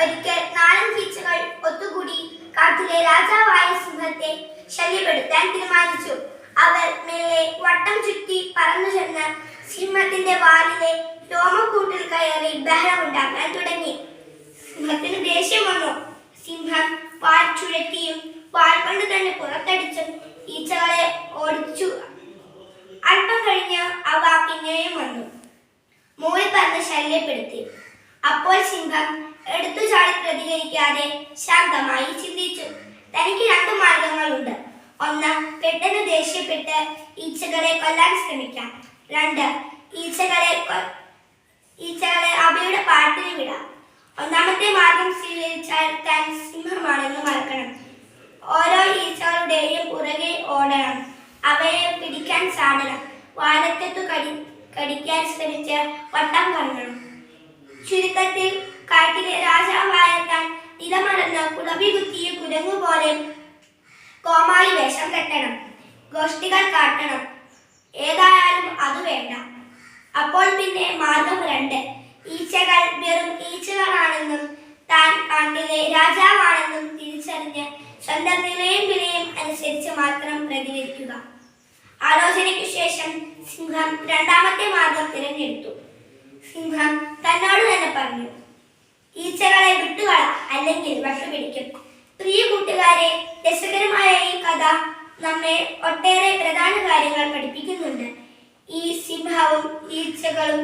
ഒരിക്കൽ നാടൻ ഈച്ചകൾ ഒത്തുകൂടി കാട്ടിലെ രാജാവായ സിംഹത്തെ ശല്യപ്പെടുത്താൻ തീരുമാനിച്ചു. അവർ മേലെ വട്ടം ചുറ്റി പറന്നു ചെന്ന് സിംഹത്തിന്റെ വാലിലെ രോമക്കൂട്ടിൽ കയറി ബഹളമുണ്ടാക്കാൻ തുടങ്ങി. സിംഹത്തിന് ദേഷ്യം വന്നു. സിംഹം വാൽ ചുഴറ്റിയും വാൽ കൊണ്ട് തന്നെ പുറത്തടിച്ചും ഈച്ചകളെ ഓടിച്ചു. അല്പം കഴിഞ്ഞ് അവ പിന്നെയും വന്നു. മൂളി പറഞ്ഞ് ശല്യപ്പെടുത്തി. അപ്പോൾ സിംഹം എടുത്തു ചാടി പ്രതികരിക്കാതെ ശാന്തമായി ചിന്തിച്ചു. തനിക്ക് രണ്ട് മാർഗങ്ങളുണ്ട്. ഒന്ന് പെട്ടെന്ന് ദേഷ്യപ്പെട്ട് ഈച്ചകളെ കൊല്ലാൻ ശ്രമിക്കാം. രണ്ട് ഈച്ചകളെ ഈച്ചകളെ അവയുടെ പാട്ടിന് വിടാം. ഒന്നാമത്തെ മാർഗം സ്വീകരിച്ചാൽ താൻ സിംഹമാണെന്ന് മറക്കണം. ഓരോ ഈച്ചകളുടെയും പുറകെ ഓടണം. അവയെ പിടിക്കാൻ ചാടണം വാരത്തെത്തു കടി കടിക്കാൻ ശ്രമിച്ച് വട്ടം കറങ്ങണം. ചുരുക്കത്തിൽ കാട്ടിലെ രാജാവായ താൻ നിലമറന്ന് കുളവി കുത്തിയ കുരങ്ങു പോലെ കോമാളി വേഷം കെട്ടണം. ഗോഷ്ടികൾ കാട്ടണം. ഏതായാലും അത് വേണ്ട. അപ്പോൾ പിന്നെ മാർഗം രണ്ട്. ഈച്ചകൾ വെറും ഈച്ചകളാണെന്നും താൻ കാട്ടിലെ രാജാവാണെന്നും തിരിച്ചറിഞ്ഞ് സ്വന്തം നിലയും വിലയും അനുസരിച്ച് മാത്രം പ്രതികരിക്കുക. ആലോചനയ്ക്ക് ശേഷം സിംഹം രണ്ടാമത്തെ മാർഗം തിരഞ്ഞെടുത്തു. സിംഹം തന്നോട് തന്നെ പറഞ്ഞു ഈച്ചകളെ വിട്ടുകള അല്ലെങ്കിൽ വട്ടുപിടിക്കും. പ്രിയ കൂട്ടുകാരെ രസകരമായ ഈ കഥ നമ്മെ ഒട്ടേറെ പ്രധാന കാര്യങ്ങൾ പഠിപ്പിക്കുന്നുണ്ട്. ഈ സിംഹവും ഈച്ചകളും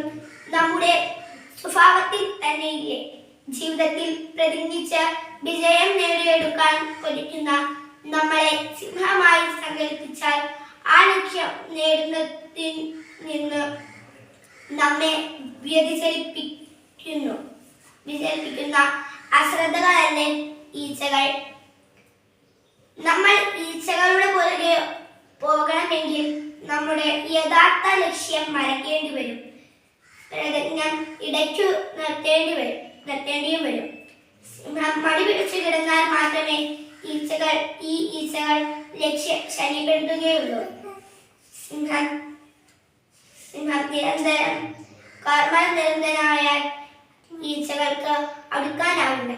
നമ്മുടെ സ്വഭാവത്തിൽ തന്നെയില്ലേ? ജീവിതത്തിൽ പ്രതിജ്ഞിച്ച് വിജയം നേടിയെടുക്കാൻ കൊതിക്കുന്ന നമ്മളെ സിംഹമായി സങ്കല്പിച്ചാൽ ആ ലക്ഷ്യം നേടുന്നതിൽ നിന്ന് നമ്മെ വ്യതിചലിപ്പിക്കുന്നു. വ്യതിചലിപ്പിക്കുന്ന അശ്രദ്ധകളല്ലേ ഈച്ചകൾ? നമ്മൾ ഈച്ചകളുടെ പുറകെ പോകണമെങ്കിൽ നമ്മുടെ യഥാർത്ഥ ലക്ഷ്യം മറക്കേണ്ടി വരും. പ്രയത്നം ഇടയ്ക്കു നിർത്തേണ്ടി വരും നിർത്തേണ്ടിയും വരും. മടി പിടിച്ചു കിടന്നാൽ മാത്രമേ ഈച്ചകൾ ഈ ഈച്ചകൾ ലക്ഷ്യം ശനിപ്പെടുത്തുകയുള്ളൂ സിംഹം സിംഹം നിരന്തരം കർമ്മ നിരന്തരമായാൽ ഈച്ചകൾക്ക് അടുക്കാനാവില്ല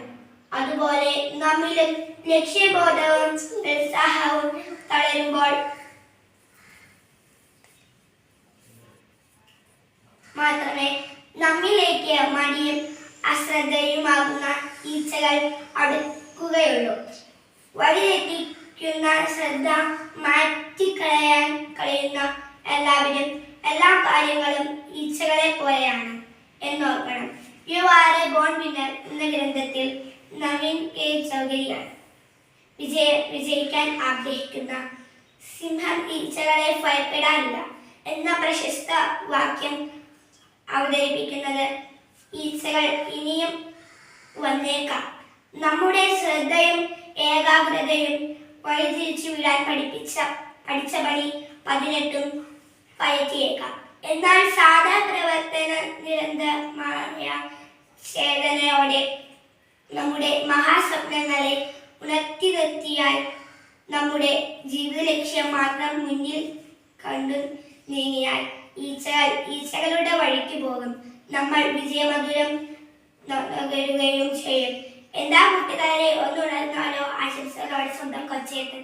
അതുപോലെ നമ്മിലും ലക്ഷ്യബോധവും ഉത്സാഹവും തളരുമ്പോൾ മാത്രമേ നമ്മിലേക്ക് മടിയും അശ്രദ്ധയുമാകുന്ന ഈച്ചകൾ അടുക്കുകയുള്ളൂ. വഴിതെറ്റിക്കുന്ന ശ്രദ്ധ മാറ്റിക്കളയാൻ ആർ ബോൺ വിന്നർ എന്ന ഗ്രന്ഥത്തിൽ നവീൻ കെ ചൗധരിയാണ്. വിജയ വിജയിക്കാൻ ആഗ്രഹിക്കുന്ന സിംഹം ഈച്ചകളെ ഭയപ്പെടാനില്ല എന്ന പ്രശസ്ത വാക്യം അവതരിപ്പിക്കുന്നത് ഈച്ചകൾ ഇനിയും വന്നേക്കാം. നമ്മുടെ ശ്രദ്ധയും ഏകാഗ്രതയും വഴിതിരിച്ചു വിടാൻ പഠിപ്പിച്ച പഠിച്ച പണി പതിനെട്ടും പയറ്റിയേക്കാം. എന്നാൽ സാധാ പ്രവർത്തന നിരന്തരമായ ചേതനയോടെ നമ്മുടെ മഹാസ്വപ്നങ്ങളെ ഉണർത്തി നിർത്തിയാൽ നമ്മുടെ ജീവിത ലക്ഷ്യം മാത്രം മുന്നിൽ കണ്ടു നീങ്ങിയാൽ ഈച്ചകൾ ഈച്ചകളുടെ വഴിക്ക് പോകും. നമ്മൾ വിജയമധുരം നുകരുകയും ചെയ്യും. എന്താ കൂട്ടുകാരെ ഒന്നുണർന്നാലോ ആശംസകളോടെ സ്വന്തം കൊച്ചേട്ടൻ.